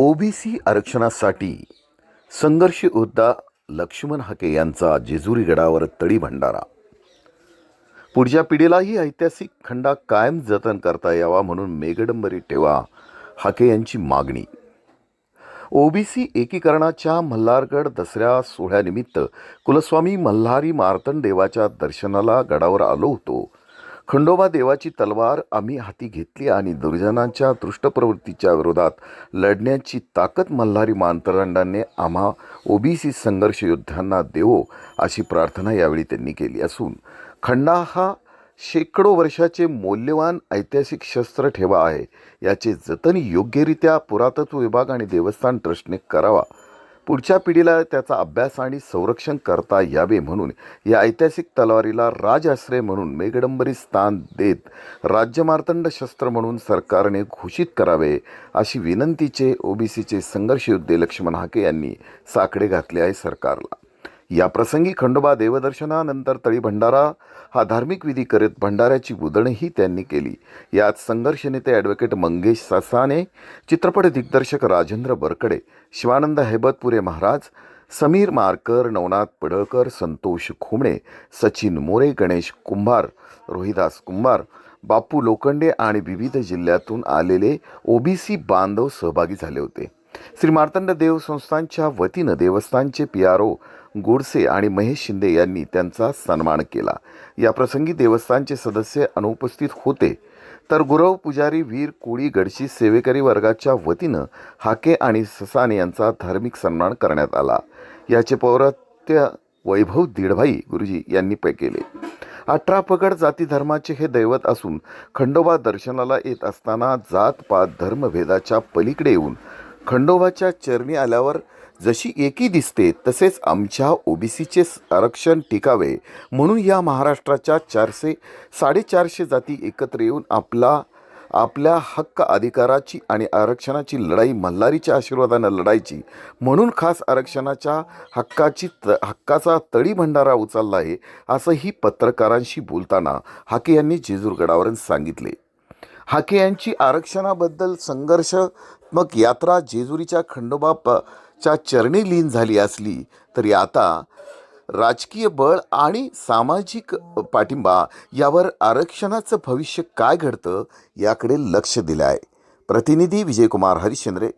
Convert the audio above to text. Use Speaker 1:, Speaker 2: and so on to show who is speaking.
Speaker 1: OBC आरक्षणासाठी संघर्ष योद्धा लक्ष्मण हाके यांचा जेजुरी गडावर तळी भंडारा पुढच्या पिढीलाही ऐतिहासिक खंडा कायम जतन करता यावा म्हणून मेघडंबरी ठेवा हाके यांची मागणी. ओबीसी एकीकरणाच्या मल्हारगड दसऱ्या सोहळ्यानिमित्त कुलस्वामी मल्हारी मार्तंड देवाच्या दर्शनाला गडावर आलो होतो. खंडोबा देवाची तलवार आम्ही हाती घेतली आणि दुर्जनांच्या दृष्टप्रवृत्तीच्या विरोधात लढण्याची ताकद मल्हारी मांतरंडांनी आम्हा ओबीसी संघर्ष योद्ध्यांना देवो अशी प्रार्थना यावेळी त्यांनी केली असून खंडा हा शेकडो वर्षाचे मौल्यवान ऐतिहासिक शस्त्र ठेवा आहे. याचे जतन योग्यरित्या पुरातत्व विभाग आणि देवस्थान ट्रस्टने करावा. पुढच्या पिढीला त्याचा अभ्यास आणि संरक्षण करता यावे म्हणून या ऐतिहासिक तलवारीला राजआश्रय म्हणून मेघडंबरी स्थान देत राज्यमार्तंड शस्त्र म्हणून सरकारने घोषित करावे अशी विनंतीचे ओबीसीचे संघर्षयोद्धे लक्ष्मण हाके यांनी साकडे घातले आहे सरकारला. या प्रसंगी खंडोबा देवदर्शनानंतर तळी भंडारा हा धार्मिक विधी करीत भंडाऱ्याची उधळणही त्यांनी केली. यात संघर्ष नेते ॲडव्होकेट मंगेश ससाने चित्रपट दिग्दर्शक राजेंद्र बरकडे शिवानंद हैबतपुरे महाराज समीर मारकर नवनाथ पडळकर संतोष खुमणे सचिन मोरे गणेश कुंभार रोहिदास कुंभार बापू लोखंडे आणि विविध जिल्ह्यातून आलेले ओबीसी बांधव सहभागी झाले होते. श्री मार्तंड देव संस्थांच्या वतीनं देवस्थानचे पी आर ओ गोडसे आणि महेश शिंदे यांनी त्यांचा सन्मान केला. या प्रसंगी देवस्थानचे सदस्य अनुपस्थित होते. तर गुरव पुजारी वीर कोळी गडशी सेवेकरी वर्गाच्या वतीनं हाके आणि ससाने यांचा धार्मिक सन्मान करण्यात आला. याचे पौरात्य वैभव दीडभाई गुरुजी यांनी पै केले. अठरा पगड जाती धर्माचे हे दैवत असून खंडोबा दर्शनाला येत असताना जात पात धर्मभेदाच्या पलीकडे येऊन खंडोबाच्या चरणी आल्यावर जशी एकी दिसते तसेच आमच्या ओबीसीचे आरक्षण टिकावे. म्हणून या महाराष्ट्राच्या चारशे साडेचारशे जाती एकत्र येऊन आपला आपल्या हक्क अधिकाराची आणि आरक्षणाची लढाई मल्हारीच्या आशीर्वादानं लढायची. म्हणून खास आरक्षणाच्या हक्काची त हक्काचा तळी भंडारा उचलला आहे असंही पत्रकारांशी बोलताना हाके यांनी जेजूरगडावरून सांगितले. हाके यांची आरक्षणाबद्दल संघर्षात्मक यात्रा जेजुरीच्या खंडोबा प च्या चरणी लीन झाली असली तरी आता राजकीय बळ आणि सामाजिक पाठिंबा यावर आरक्षणाचं भविष्य काय घडतं याकडे लक्ष दिलं आहे प्रतिनिधी विजयकुमार हरिश्चंद्रे